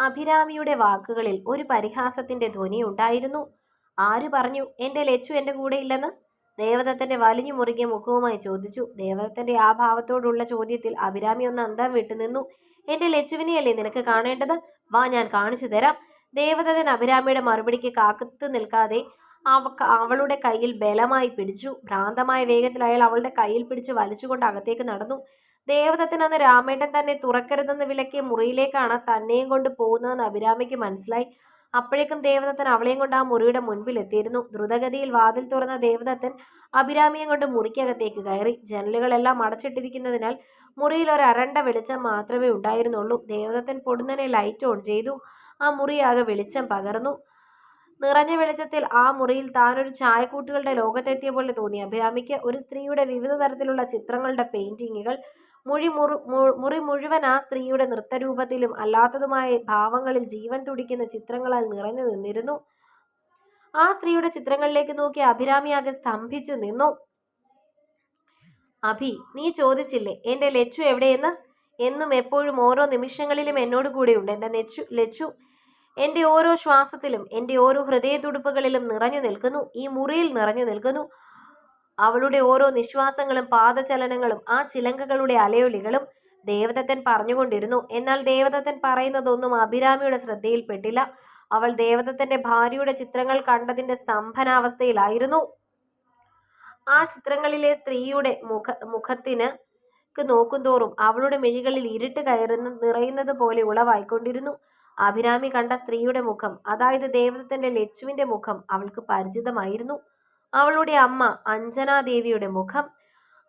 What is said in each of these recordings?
അഭിരാമിയുടെ വാക്കുകളിൽ ഒരു പരിഹാസത്തിന്റെ ധ്വനി ഉണ്ടായിരുന്നു. ആര് പറഞ്ഞു എന്റെ ലച്ചു എന്റെ കൂടെ ഇല്ലെന്ന്? ദേവദത്തന്റെ വലിഞ്ഞു മുറുകിയ മുഖവുമായി ചോദിച്ചു. ദേവദത്തന്റെ ആ ഭാവത്തോടുള്ള ചോദ്യത്തിൽ അഭിരാമി ഒന്ന് അന്തം വിട്ടുനിന്നു എന്റെ ലച്ചുവിനെയല്ലേ നിനക്ക് കാണേണ്ടത്? വാ ഞാൻ കാണിച്ചു തരാം. ദേവദത്തൻ അഭിരാമിയുടെ മറുപടിക്ക് കാക്കത്ത് നിൽക്കാതെ അവളുടെ കയ്യിൽ ബലമായി പിടിച്ചു. ഭ്രാന്തമായ വേഗത്തിൽ അയാൾ അവളുടെ കയ്യിൽ പിടിച്ച് വലിച്ചുകൊണ്ട് അകത്തേക്ക് നടന്നു. ദേവദത്തൻ അന്ന് രാമേട്ടൻ തന്നെ തുറക്കരുതെന്ന് വിലക്കിയ മുറിയിലേക്കാണ് തന്നെയും കൊണ്ട് പോകുന്നതെന്ന് അഭിരാമിക്ക് മനസ്സിലായി. അപ്പോഴേക്കും ദേവദത്തൻ അവളെയും കൊണ്ട് ആ മുറിയുടെ മുൻപിൽ എത്തിയിരുന്നു. ദ്രുതഗതിയിൽ വാതിൽ തുറന്ന ദേവദത്തൻ അഭിരാമിയെ കൊണ്ട് മുറിക്കകത്തേക്ക് കയറി. ജനലുകളെല്ലാം അടച്ചിട്ടിരിക്കുന്നതിനാൽ മുറിയിൽ ഒരു അരണ്ട വെളിച്ചം മാത്രമേ ഉണ്ടായിരുന്നുള്ളൂ. ദേവദത്തൻ പൊടുന്നനെ ലൈറ്റ് ഓൺ ചെയ്തു. ആ മുറിയാകെ വെളിച്ചം പകർന്നു. നിറഞ്ഞ വെളിച്ചത്തിൽ ആ മുറിയിൽ താനൊരു ചായക്കൂട്ടുകളുടെ ലോകത്തെത്തിയ പോലെ തോന്നി അഭിരാമിക്ക്. ഒരു സ്ത്രീയുടെ വിവിധ തരത്തിലുള്ള ചിത്രങ്ങളുടെ പെയിന്റിങ്ങുകൾ മുഴി മുറു മുറി മുഴുവൻ ആ സ്ത്രീയുടെ നൃത്തരൂപത്തിലും അല്ലാത്തതുമായ ഭാവങ്ങളിൽ ജീവൻ തുടിക്കുന്ന ചിത്രങ്ങളാൽ നിറഞ്ഞു നിന്നിരുന്നു. ആ സ്ത്രീയുടെ ചിത്രങ്ങളിലേക്ക് നോക്കി അഭിരാമിയാകെ സ്തംഭിച്ചു നിന്നു. അഭി നീ ചോദിച്ചില്ലേ എന്റെ ലച്ചു എവിടെയെന്ന്? എന്നും എപ്പോഴും ഓരോ നിമിഷങ്ങളിലും എന്നോട് കൂടെയുണ്ട് എന്റെ നെച്ചു ലച്ചു. എന്റെ ഓരോ ശ്വാസത്തിലും എന്റെ ഓരോ ഹൃദയതുടുപ്പുകളിലും നിറഞ്ഞു നിൽക്കുന്നു. ഈ മുറിയിൽ നിറഞ്ഞു നിൽക്കുന്നു. അവളുടെ ഓരോ നിശ്വാസങ്ങളും പാദചലനങ്ങളും ആ ചിലങ്കകളുടെ അലയൊലികളും ദേവദത്തൻ പറഞ്ഞുകൊണ്ടിരുന്നു. എന്നാൽ ദേവദത്തൻ പറയുന്നതൊന്നും അഭിരാമിയുടെ ശ്രദ്ധയിൽപ്പെട്ടില്ല. അവൾ ദേവദത്തന്റെ ഭാര്യയുടെ ചിത്രങ്ങൾ കണ്ടതിന്റെ സ്തംഭനാവസ്ഥയിലായിരുന്നു. ആ ചിത്രങ്ങളിലെ സ്ത്രീയുടെ മുഖ മുഖത്തിന് നോക്കുന്തോറും അവളുടെ മിഴികളിൽ ഇരുട്ട് കയറുന്ന നിറയുന്നത് പോലെ ഉളവായിക്കൊണ്ടിരുന്നു. അഭിരാമി കണ്ട സ്ത്രീയുടെ മുഖം അതായത് ദേവദത്തന്റെ ലച്ചുവിന്റെ മുഖം അവൾക്ക് പരിചിതമായിരുന്നു. അവളുടെ അമ്മ അഞ്ജനാദേവിയുടെ മുഖം.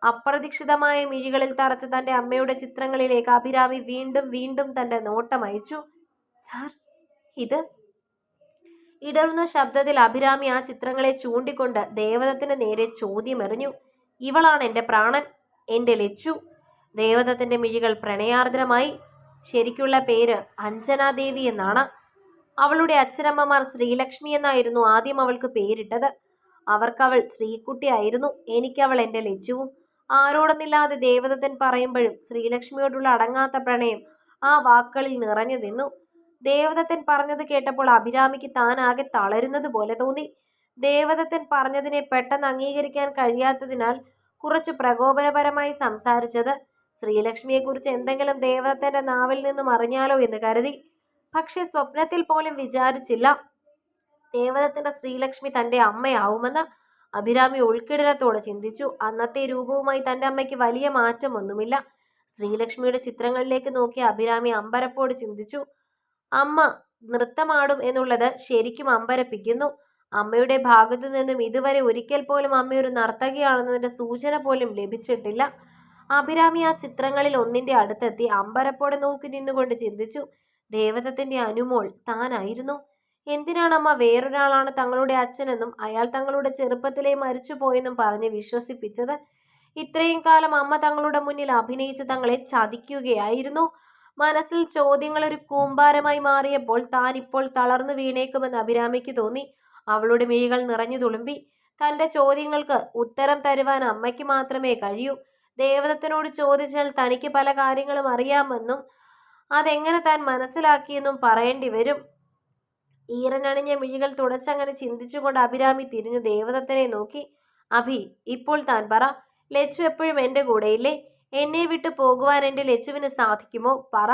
അപ്രതീക്ഷിതമായ മിഴികളിൽ തറച്ച തന്റെ അമ്മയുടെ ചിത്രങ്ങളിലേക്ക് അഭിരാമി വീണ്ടും വീണ്ടും തന്റെ നോട്ടം അയച്ചു. സാർ ഇത് ഇടർന്ന ശബ്ദത്തിൽ അഭിരാമി ആ ചിത്രങ്ങളെ ചൂണ്ടിക്കൊണ്ട് ദേവതത്തിന് നേരെ ചോദ്യമെറിഞ്ഞു. ഇവളാണ് എന്റെ പ്രാണൻ എന്റെ ലച്ചു. ദേവതത്തിന്റെ മിഴികൾ പ്രണയാർദ്രമായി. ശരിക്കുള്ള പേര് അഞ്ജനാദേവി എന്നാണ്. അവളുടെ അച്ഛനമ്മമാർ ശ്രീലക്ഷ്മി എന്നായിരുന്നു ആദ്യം അവൾക്ക് പേരിട്ടത്. അവർക്കവൾ ശ്രീക്കുട്ടിയായിരുന്നു എനിക്കവൾ എന്റെ ലജ്ജുവും ആരോടൊന്നില്ലാതെ ദേവദത്തൻ പറയുമ്പോഴും ശ്രീലക്ഷ്മിയോടുള്ള അടങ്ങാത്ത പ്രണയം ആ വാക്കുകളിൽ നിറഞ്ഞു നിന്നു. ദേവദത്തൻ പറഞ്ഞത് കേട്ടപ്പോൾ അഭിരാമിക്ക് താനാകെ തളരുന്നത് പോലെ തോന്നി. ദേവദത്തൻ പറഞ്ഞതിനെ പെട്ടെന്ന് അംഗീകരിക്കാൻ കഴിയാത്തതിനാൽ കുറച്ച് പ്രകോപനപരമായി സംസാരിച്ചത് ശ്രീലക്ഷ്മിയെക്കുറിച്ച് എന്തെങ്കിലും ദേവദത്തന്റെ നാവിൽ നിന്നും അറിഞ്ഞാലോ എന്ന് കരുതി. പക്ഷേ സ്വപ്നത്തിൽ പോലും വിചാരിച്ചില്ല. ദേവദത്തിന്റെ ശ്രീലക്ഷ്മി തന്റെ അമ്മയാവുമെന്ന് അഭിരാമി ഉൾക്കിടലത്തോടെ ചിന്തിച്ചു. അന്നത്തെ രൂപവുമായി തന്റെ അമ്മയ്ക്ക് വലിയ മാറ്റമൊന്നുമില്ല. ശ്രീലക്ഷ്മിയുടെ ചിത്രങ്ങളിലേക്ക് നോക്കി അഭിരാമി അമ്പരപ്പോട് ചിന്തിച്ചു. അമ്മ നൃത്തമാടും എന്നുള്ളത് ശരിക്കും അമ്പരപ്പിക്കുന്നു. അമ്മയുടെ ഭാഗത്തു നിന്നും ഇതുവരെ ഒരിക്കൽ പോലും അമ്മയൊരു നർത്തകിയാണെന്നതിന്റെ സൂചന പോലും ലഭിച്ചിട്ടില്ല. അഭിരാമി ആ ചിത്രങ്ങളിൽ ഒന്നിന്റെ അടുത്തെത്തി അമ്പരപ്പോടെ നോക്കി നിന്നുകൊണ്ട് ചിന്തിച്ചു. ദേവതത്തിന്റെ അനുമോൾ താനായിരുന്നു. എന്തിനാണ് അമ്മ വേറൊരാളാണ് തങ്ങളുടെ അച്ഛനെന്നും അയാൾ തങ്ങളുടെ ചെറുപ്പത്തിലേ മരിച്ചുപോയെന്നും പറഞ്ഞ് വിശ്വസിപ്പിച്ചത്? ഇത്രയും കാലം അമ്മ തങ്ങളുടെ മുന്നിൽ അഭിനയിച്ച് തങ്ങളെ ചതിക്കുകയായിരുന്നു. മനസ്സിൽ ചോദ്യങ്ങൾ ഒരു കൂമ്പാരമായി മാറിയപ്പോൾ താൻ ഇപ്പോൾ തളർന്നു വീണേക്കുമെന്ന് അഭിരാമിക്ക് തോന്നി. അവളുടെ മിഴികൾ നിറഞ്ഞു തുളുമ്പി. തന്റെ ചോദ്യങ്ങൾക്ക് ഉത്തരം തരുവാൻ അമ്മയ്ക്ക് മാത്രമേ കഴിയൂ. ദേവതത്തിനോട് ചോദിച്ചാൽ തനിക്ക് പല കാര്യങ്ങളും അറിയാമെന്നും അതെങ്ങനെ താൻ മനസ്സിലാക്കിയെന്നും പറയേണ്ടി വരും. ഈറനണിഞ്ഞ മിഴികൾ തുടച്ചങ്ങനെ ചിന്തിച്ചുകൊണ്ട് അഭിരാമി തിരിഞ്ഞു ദേവദത്തനെ നോക്കി. അഭി ഇപ്പോൾ താൻ പറ. ലച്ചു എപ്പോഴും എന്റെ കൂടെയില്ലേ? എന്നെ വിട്ടു പോകുവാൻ എന്റെ ലച്ചുവിന് സാധിക്കുമോ? പറ.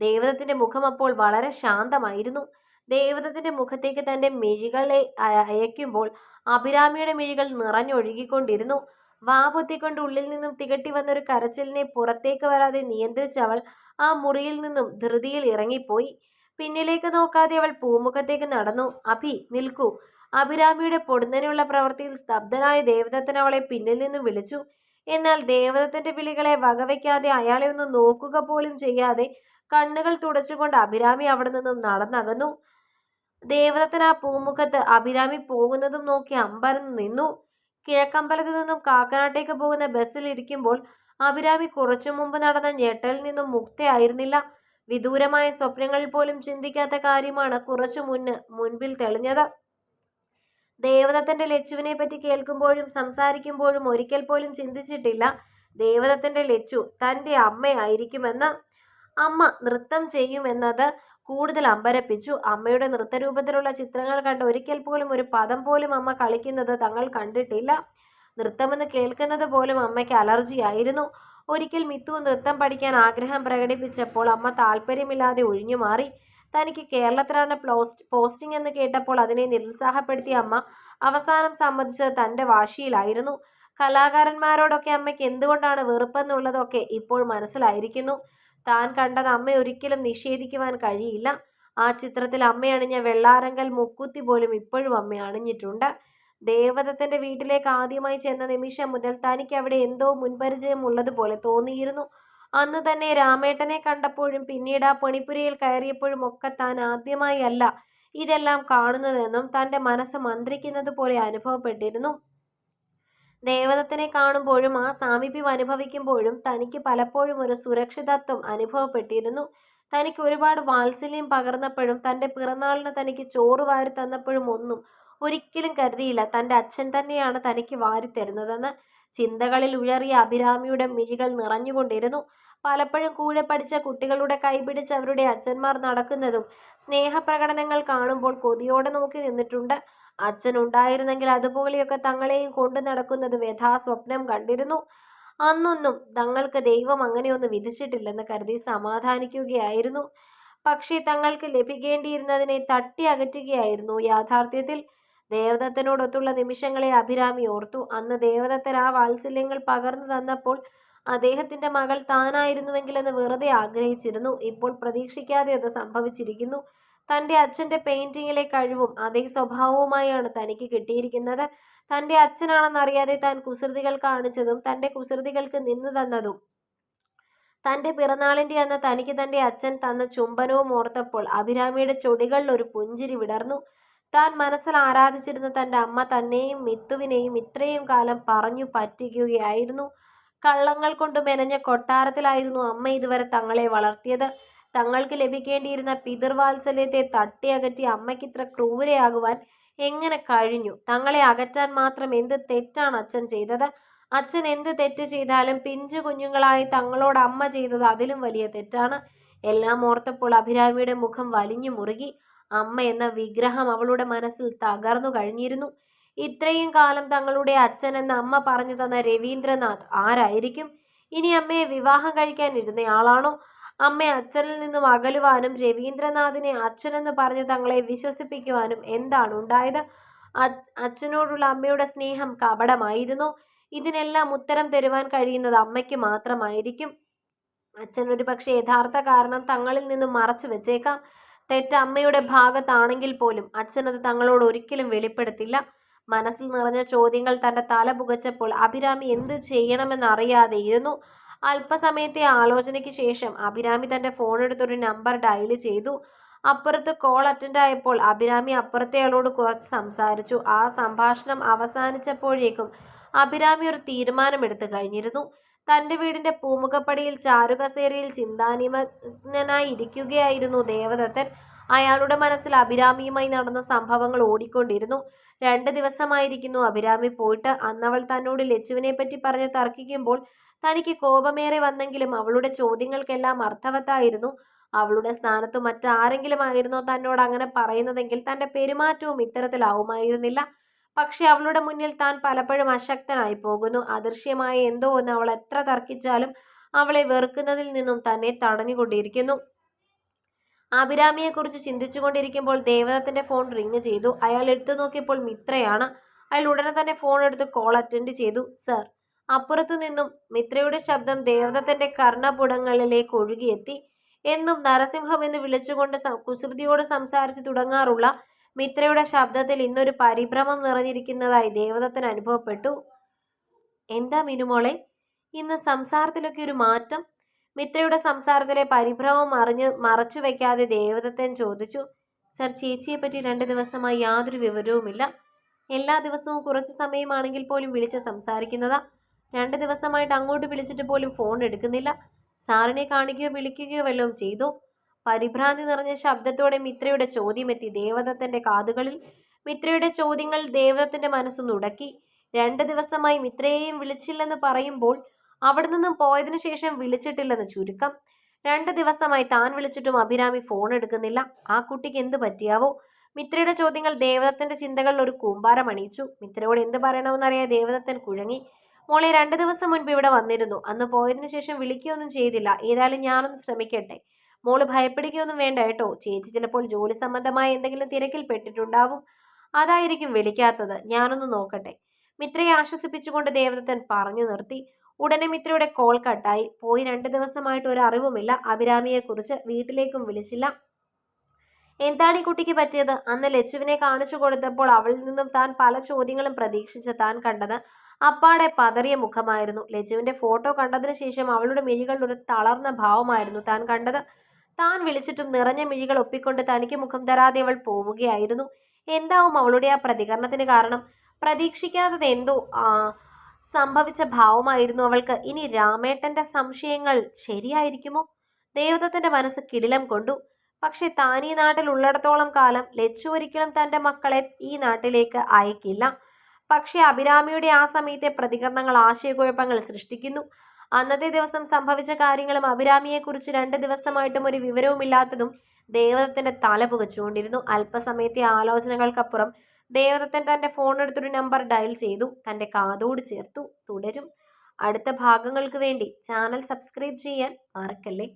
ദേവദത്തിന്റെ മുഖം അപ്പോൾ വളരെ ശാന്തമായിരുന്നു. ദേവദത്തിന്റെ മുഖത്തേക്ക് തന്റെ മിഴികളെ അയക്കുമ്പോൾ അഭിരാമിയുടെ മിഴികൾ നിറഞ്ഞൊഴുകിക്കൊണ്ടിരുന്നു. വാ പൊത്തിക്കൊണ്ട് ഉള്ളിൽ നിന്നും തികട്ടി വന്നൊരു കരച്ചിലിനെ പുറത്തേക്ക് വരാതെ നിയന്ത്രിച്ചവൾ ആ മുറിയിൽ നിന്നും ധൃതിയിൽ ഇറങ്ങിപ്പോയി. പിന്നിലേക്ക് നോക്കാതെ അവൾ പൂമുഖത്തേക്ക് നടന്നു. അഭി നിൽക്കൂ. അഭിരാമിയുടെ പൊടുന്നനെയുള്ള പ്രവൃത്തിയിൽ സ്തബ്ധനായ ദേവദത്തൻ അവളെ പിന്നിൽ നിന്നും വിളിച്ചു. എന്നാൽ ദേവദത്തന്റെ വിളികളെ വകവയ്ക്കാതെ അയാളെ ഒന്ന് നോക്കുക പോലും ചെയ്യാതെ കണ്ണുകൾ തുടച്ചുകൊണ്ട് അഭിരാമി അവിടെ നിന്നും നടന്നകന്നു. ദേവദത്തൻ ആ പൂമുഖത്ത് അഭിരാമി പോകുന്നതും നോക്കി അമ്പരന്ന് നിന്നു. കിഴക്കമ്പലത്തു നിന്നും കാക്കനാട്ടേക്ക് പോകുന്ന ബസ്സിൽ ഇരിക്കുമ്പോൾ അഭിരാമി കുറച്ചു മുമ്പ് നടന്ന ഞെട്ടലിൽ നിന്നും മുക്തയായിരുന്നില്ല. വിദൂരമായ സ്വപ്നങ്ങളിൽ പോലും ചിന്തിക്കാത്ത കാര്യമാണ് കുറച്ചു മുന്ന് മുൻപിൽ തെളിഞ്ഞത്. ദേവദത്തന്റെ ലച്ചുവിനെ പറ്റി കേൾക്കുമ്പോഴും സംസാരിക്കുമ്പോഴും ഒരിക്കൽ പോലും ചിന്തിച്ചിട്ടില്ല ദേവദത്തന്റെ ലച്ചു തന്റെ അമ്മയായിരിക്കുമെന്ന്. അമ്മ നൃത്തം ചെയ്യുമെന്നത് കൂടുതൽ അമ്പരപ്പിച്ചു. അമ്മയുടെ നൃത്തരൂപത്തിലുള്ള ചിത്രങ്ങൾ കണ്ട് ഒരിക്കൽ പോലും ഒരു പദം പോലും അമ്മ കളിക്കുന്നത് തങ്ങൾ കണ്ടിട്ടില്ല. നൃത്തമെന്ന് കേൾക്കുന്നത് പോലും അമ്മയ്ക്ക് അലർജിയായിരുന്നു. ഒരിക്കൽ മിത്തു നൃത്തം പഠിക്കാൻ ആഗ്രഹം പ്രകടിപ്പിച്ചപ്പോൾ അമ്മ താല്പര്യമില്ലാതെ ഒഴിഞ്ഞു മാറി. തനിക്ക് കേരളത്തിലാണ് പ്ലോസ്റ്റ് പോസ്റ്റിംഗ് എന്ന് കേട്ടപ്പോൾ അതിനെ നിരുത്സാഹപ്പെടുത്തിയ അമ്മ അവസാനം സമ്മതിച്ചത് തന്റെ വാശിയിലായിരുന്നു. കലാകാരന്മാരോടൊക്കെ അമ്മയ്ക്ക് എന്തുകൊണ്ടാണ് വെറുപ്പെന്നുള്ളതൊക്കെ ഇപ്പോൾ മനസ്സിലായിരിക്കുന്നു. താൻ കണ്ടത് അമ്മ ഒരിക്കലും നിഷേധിക്കുവാൻ കഴിയില്ല. ആ ചിത്രത്തിൽ അമ്മയണിഞ്ഞ വെള്ളാരങ്കൽ മുക്കുത്തി പോലും ഇപ്പോഴും അമ്മ അണിഞ്ഞിട്ടുണ്ട്. ദേവദത്തന്റെ വീട്ടിലേക്ക് ആദ്യമായി ചെന്ന നിമിഷം മുതൽ തനിക്ക് അവിടെ എന്തോ മുൻപരിചയം ഉള്ളതുപോലെ തോന്നിയിരുന്നു. അന്ന് തന്നെ രാമേട്ടനെ കണ്ടപ്പോഴും പിന്നീട് ആ പണിപ്പുരയിൽ കയറിയപ്പോഴും ഒക്കെ താൻ ആദ്യമായി അല്ല ഇതെല്ലാം കാണുന്നതെന്നും തന്റെ മനസ്സ് മന്ത്രിക്കുന്നത് പോലെ അനുഭവപ്പെട്ടിരുന്നു. ദേവദത്തിനെ കാണുമ്പോഴും ആ സാമീപ്യം അനുഭവിക്കുമ്പോഴും തനിക്ക് പലപ്പോഴും ഒരു സുരക്ഷിതത്വം അനുഭവപ്പെട്ടിരുന്നു. തനിക്ക് ഒരുപാട് വാത്സല്യം പകർന്നപ്പോഴും തന്റെ പിറന്നാളിന് തനിക്ക് ചോറ് വാരി തന്നപ്പോഴും ഒന്നും ഒരിക്കലും കരുതിയില്ല. തന്റെ അച്ഛൻ തന്നെയാണ് തനിക്ക് വാരിത്തരുന്നതെന്ന് ചിന്തകളിൽ ഉയറിയ അഭിരാമിയുടെ മിഴികൾ നിറഞ്ഞുകൊണ്ടിരുന്നു. പലപ്പോഴും കൂടെ പഠിച്ച കുട്ടികളുടെ കൈപിടിച്ച് അവരുടെ അച്ഛന്മാർ നടക്കുന്നതും സ്നേഹപ്രകടനങ്ങൾ കാണുമ്പോൾ കൊതിയോടെ നോക്കി നിന്നിട്ടുണ്ട്. അച്ഛൻ ഉണ്ടായിരുന്നെങ്കിൽ അതുപോലെയൊക്കെ തങ്ങളെയും കൊണ്ടു നടക്കുന്നത് യഥാസ്വപ്നം കണ്ടിരുന്നു. അന്നൊന്നും തങ്ങൾക്ക് ദൈവം അങ്ങനെയൊന്നും വിധിച്ചിട്ടില്ലെന്ന് കരുതി സമാധാനിക്കുകയായിരുന്നു. പക്ഷേ തങ്ങൾക്ക് ലഭിക്കേണ്ടിയിരുന്നതിനെ തട്ടി അകറ്റുകയായിരുന്നു യാഥാർത്ഥ്യത്തിൽ. ദേവദത്തനോടൊത്തുള്ള നിമിഷങ്ങളെ അഭിരാമി ഓർത്തു. അന്ന് ദേവദത്തൻ ആ വാത്സല്യങ്ങൾ പകർന്നു തന്നപ്പോൾ അദ്ദേഹത്തിന്റെ മകൾ താനായിരുന്നുവെങ്കിലെന്ന് വെറുതെ ആഗ്രഹിച്ചിരുന്നു. ഇപ്പോൾ പ്രതീക്ഷിക്കാതെ അത് സംഭവിച്ചിരിക്കുന്നു. തന്റെ അച്ഛന്റെ പെയിന്റിങ്ങിലെ കഴിവും അതേ സ്വഭാവവുമായാണ് തനിക്ക് കിട്ടിയിരിക്കുന്നത്. തന്റെ അച്ഛനാണെന്നറിയാതെ താൻ കുസൃതികൾ കാണിച്ചതും തന്റെ കുസൃതികൾക്ക് നിന്നു തന്നതും. തന്റെ പിറന്നാളിന്റെ അന്ന് തനിക്ക് തന്റെ അച്ഛൻ തന്ന ചുംബനവും ഓർത്തപ്പോൾ അഭിരാമിയുടെ ചൊടികളിൽ ഒരു പുഞ്ചിരി വിടർന്നു. താൻ മനസ്സിൽ ആരാധിച്ചിരുന്ന തന്റെ അമ്മ തന്നെയും മിത്തുവിനെയും ഇത്രയും കാലം പറഞ്ഞു പറ്റിക്കുകയായിരുന്നു. കള്ളങ്ങൾ കൊണ്ട് മെനഞ്ഞ കൊട്ടാരത്തിലായിരുന്നു അമ്മ ഇതുവരെ തങ്ങളെ വളർത്തിയത്. തങ്ങൾക്ക് ലഭിക്കേണ്ടിയിരുന്ന പിതൃവാത്സല്യത്തെ തട്ടിയകറ്റി അമ്മയ്ക്കിത്ര ക്രൂരയാകുവാൻ എങ്ങനെ കഴിഞ്ഞു? തങ്ങളെ അകറ്റാൻ മാത്രം എന്ത് തെറ്റാണ് അച്ഛൻ ചെയ്തത്? അച്ഛൻ എന്ത് തെറ്റ് ചെയ്താലും പിഞ്ചു കുഞ്ഞുങ്ങളായി തങ്ങളോട് അമ്മ ചെയ്തത് അതിലും വലിയ തെറ്റാണ്. എല്ലാം ഓർത്തപ്പോൾ അഭിരാമിയുടെ മുഖം വലിഞ്ഞു മുറുകി. അമ്മ എന്ന വിഗ്രഹം അവളുടെ മനസ്സിൽ തകർന്നു കഴിഞ്ഞിരുന്നു. ഇത്രയും കാലം തങ്ങളുടെ അച്ഛൻ എന്ന അമ്മ പറഞ്ഞു തന്ന രവീന്ദ്രനാഥ് ആരായിരിക്കും? ഇനി അമ്മയെ വിവാഹം കഴിക്കാൻ ഇരുന്നയാളാണോ അമ്മ അച്ഛനിൽ നിന്നും അകലുവാനും രവീന്ദ്രനാഥിനെ അച്ഛനെന്ന് പറഞ്ഞ് തങ്ങളെ വിശ്വസിപ്പിക്കുവാനും എന്താണ് ഉണ്ടായത്? അച്ഛനോടുള്ള അമ്മയുടെ സ്നേഹം കപടമായിരുന്നു? ഇതിനെല്ലാം ഉത്തരം തരുവാൻ കഴിയുന്നത് അമ്മയ്ക്ക് മാത്രമായിരിക്കും. അച്ഛൻ ഒരു പക്ഷേ യഥാർത്ഥ കാരണം തങ്ങളിൽ നിന്നും മറച്ചു വെച്ചേക്കാം. തെറ്റ് അമ്മയുടെ ഭാഗത്താണെങ്കിൽ പോലും അച്ഛനത് തങ്ങളോട് ഒരിക്കലും വെളിപ്പെടുത്തില്ല. മനസ്സിൽ നിറഞ്ഞ ചോദ്യങ്ങൾ തന്റെ തല പുകച്ചപ്പോൾ അഭിരാമി എന്ത് ചെയ്യണമെന്നറിയാതെ ഇരുന്നു. അല്പസമയത്തെ ആലോചനയ്ക്ക് ശേഷം അഭിരാമി തന്റെ ഫോണെടുത്തൊരു നമ്പർ ഡയൽ ചെയ്തു. അപ്പുറത്ത് കോൾ അറ്റൻഡ് ആയപ്പോൾ അഭിരാമി അപ്പുറത്തെയാളോട് കുറച്ച് സംസാരിച്ചു. ആ സംഭാഷണം അവസാനിച്ചപ്പോഴേക്കും അഭിരാമി ഒരു തീരുമാനമെടുത്തു കഴിഞ്ഞിരുന്നു. തന്റെ വീടിന്റെ പൂമുഖപ്പടിയിൽ ചാരുകസേരയിൽ ചിന്താനിമഗ്നനായി ഇരിക്കുകയായിരുന്നു ദേവദത്തൻ. അയാളുടെ മനസ്സിൽ അഭിരാമിയുമായി നടന്ന സംഭവങ്ങൾ ഓടിക്കൊണ്ടിരുന്നു. രണ്ട് ദിവസമായിരിക്കുന്നു അഭിരാമി പോയിട്ട്. അന്നവൾ തന്നോട് ലച്ചുവിനെ പറ്റി പറഞ്ഞ് തർക്കിക്കുമ്പോൾ തനിക്ക് കോപമേറെ വന്നെങ്കിലും അവളുടെ ചോദ്യങ്ങൾക്കെല്ലാം അർത്ഥവത്തായിരുന്നു. അവളുടെ സ്ഥാനത്ത് മറ്റാരെങ്കിലും ആയിരുന്നോ തന്നോട് അങ്ങനെ പറയുന്നതെങ്കിൽ തന്റെ പെരുമാറ്റവും ഇത്തരത്തിലാവുമായിരുന്നില്ല പക്ഷെ അവളുടെ മുന്നിൽ താൻ പലപ്പോഴും അശക്തനായി പോകുന്നു. അദൃശ്യമായ എന്തോ ഒന്ന് അവൾ എത്ര തർക്കിച്ചാലും അവളെ വെറുക്കുന്നതിൽ നിന്നും തന്നെ തടഞ്ഞുകൊണ്ടിരിക്കുന്നു. അഭിരാമിയെക്കുറിച്ച് ചിന്തിച്ചുകൊണ്ടിരിക്കുമ്പോൾ ദേവദത്തിന്റെ ഫോൺ റിങ് ചെയ്തു. അയാൾ എടുത്തു നോക്കിയപ്പോൾ മിത്രയാണ്. അയാൾ ഉടനെ തന്നെ ഫോൺ എടുത്ത് കോൾ അറ്റൻഡ് ചെയ്തു. സർ. അപ്പുറത്തു നിന്നും മിത്രയുടെ ശബ്ദം ദേവതത്തിന്റെ കർണപുടങ്ങളിലേക്ക് ഒഴുകിയെത്തി. എന്നും നരസിംഹം എന്ന് വിളിച്ചുകൊണ്ട് കുസൃതിയോട് സംസാരിച്ചു തുടങ്ങാറുള്ള മിത്രയുടെ ശബ്ദത്തിൽ ഇന്നൊരു പരിഭ്രമം നിറഞ്ഞിരിക്കുന്നതായി ദേവദത്തൻ അനുഭവപ്പെട്ടു. എന്താ മിനുമോളെ? ഇന്ന് സംസാരത്തിലൊക്കെ ഒരു മാറ്റം? മിത്രയുടെ സംസാരത്തിലെ പരിഭ്രമം അറിഞ്ഞ് മറച്ചു വയ്ക്കാതെ ദേവദത്തൻ ചോദിച്ചു. സർ ചേച്ചിയെ പറ്റി രണ്ട് ദിവസമായി യാതൊരു വിവരവുമില്ല. എല്ലാ ദിവസവും കുറച്ച് സമയമാണെങ്കിൽ പോലും വിളിച്ച് സംസാരിക്കുന്നതാ. രണ്ട് ദിവസമായിട്ട് അങ്ങോട്ട് വിളിച്ചിട്ട് പോലും ഫോൺ എടുക്കുന്നില്ല. സാറിനെ കാണിക്കുകയോ വിളിക്കുകയോ വല്ലതും ചെയ്തു? പരിഭ്രാന്തി നിറഞ്ഞ ശബ്ദത്തോടെ മിത്രയുടെ ചോദ്യമെത്തി ദേവദത്തന്റെ കാതുകളിൽ മിത്രയുടെ ചോദ്യങ്ങൾ ദേവദത്തന്റെ മനസ്സ് നുടക്കി രണ്ട് ദിവസമായി മിത്രയെയും വിളിച്ചില്ലെന്ന് പറയുമ്പോൾ അവിടെ നിന്നും പോയതിനു ശേഷം വിളിച്ചിട്ടില്ലെന്ന് ചുരുക്കം. രണ്ട് ദിവസമായി താൻ വിളിച്ചിട്ടും അഭിരാമി ഫോൺ എടുക്കുന്നില്ല. ആ കുട്ടിക്ക് എന്ത് പറ്റിയാവോ? മിത്രയുടെ ചോദ്യങ്ങൾ ദേവദത്തന്റെ ചിന്തകളിൽ ഒരു കൂമ്പാരം അണിയിച്ചു. മിത്രയോട് എന്ത് പറയണമെന്നറിയാൻ ദേവദത്തൻ കുഴങ്ങി. മോളെ രണ്ട് ദിവസം മുൻപ് ഇവിടെ വന്നിരുന്നു. അന്ന് പോയതിനു ശേഷം വിളിക്കുകയൊന്നും ചെയ്തില്ല. ഏതായാലും ഞാനൊന്ന് ശ്രമിക്കട്ടെ. മോൾ ഭയപ്പെടുകയൊന്നും വേണ്ട കേട്ടോ. ചേച്ചി ചിലപ്പോൾ ജോലി സംബന്ധമായ എന്തെങ്കിലും തിരക്കിൽ പെട്ടിട്ടുണ്ടാവും. അതായിരിക്കും വിളിക്കാത്തത്. ഞാനൊന്ന് നോക്കട്ടെ. മിത്രയെ ആശ്വസിപ്പിച്ചുകൊണ്ട് ദേവദത്തൻ പറഞ്ഞു നിർത്തി. ഉടനെ മിത്രയുടെ കോൾ കട്ടായി. പോയി രണ്ട് ദിവസമായിട്ട് ഒരു അറിവുമില്ല. അഭിരാമിയെക്കുറിച്ച് വീട്ടിലേക്കും വിളിച്ചില്ല. എന്താണ് ഈ കുട്ടിക്ക് പറ്റിയത്? അന്ന് ലച്ചുവിനെ കാണിച്ചു കൊടുത്തപ്പോൾ അവളിൽ നിന്നും താൻ പല ചോദ്യങ്ങളും പ്രതീക്ഷിച്ച് താൻ കണ്ടത് അപ്പാടെ പതറിയ മുഖമായിരുന്നു. ലച്ചുവിന്റെ ഫോട്ടോ കണ്ടതിന് ശേഷം അവളുടെ മിഴികളിൽ ഒരു തളർന്ന ഭാവമായിരുന്നു താൻ കണ്ടത്. താൻ വിളിച്ചിട്ടും നിറഞ്ഞ മിഴികൾ ഒപ്പിക്കൊണ്ട് തനിക്ക് മുഖം തരാതെ അവൾ പോവുകയായിരുന്നു. എന്താവും അവളുടെ ആ പ്രതികരണത്തിന് കാരണം? പ്രതീക്ഷിക്കാത്തത് എന്തോ ആ സംഭവിച്ച ഭാവമായിരുന്നു അവൾക്ക്. ഇനി രാമേട്ടന്റെ സംശയങ്ങൾ ശരിയായിരിക്കുമോ? ദേവദത്തന്റെ മനസ്സ് കിടിലം കൊണ്ടു. പക്ഷെ താൻ ഈ നാട്ടിൽ ഉള്ളിടത്തോളം കാലം ലച്ചു ഒരിക്കലും തന്റെ മക്കളെ ഈ നാട്ടിലേക്ക് അയക്കില്ല. പക്ഷേ അഭിരാമിയുടെ ആ സമയത്തെ പ്രതികരണങ്ങൾ ആശയക്കുഴപ്പങ്ങൾ സൃഷ്ടിക്കുന്നു. അന്നത്തെ ദിവസം സംഭവിച്ച കാര്യങ്ങളും അഭിരാമിയെക്കുറിച്ച് രണ്ട് ദിവസമായിട്ടും ഒരു വിവരവുമില്ലാത്തതും ദേവദത്തിന്റെ തല പുകച്ചുകൊണ്ടിരുന്നു. അല്പസമയത്തെ ആലോചനകൾക്കപ്പുറം ദേവദത്തൻ തന്റെ ഫോൺ എടുത്തൊരു നമ്പർ ഡയൽ ചെയ്തു. തന്റെ കാതോട് ചേർത്തു. തുടരും. അടുത്ത ഭാഗങ്ങൾക്ക് വേണ്ടി ചാനൽ സബ്സ്ക്രൈബ് ചെയ്യാൻ മറക്കല്ലേ?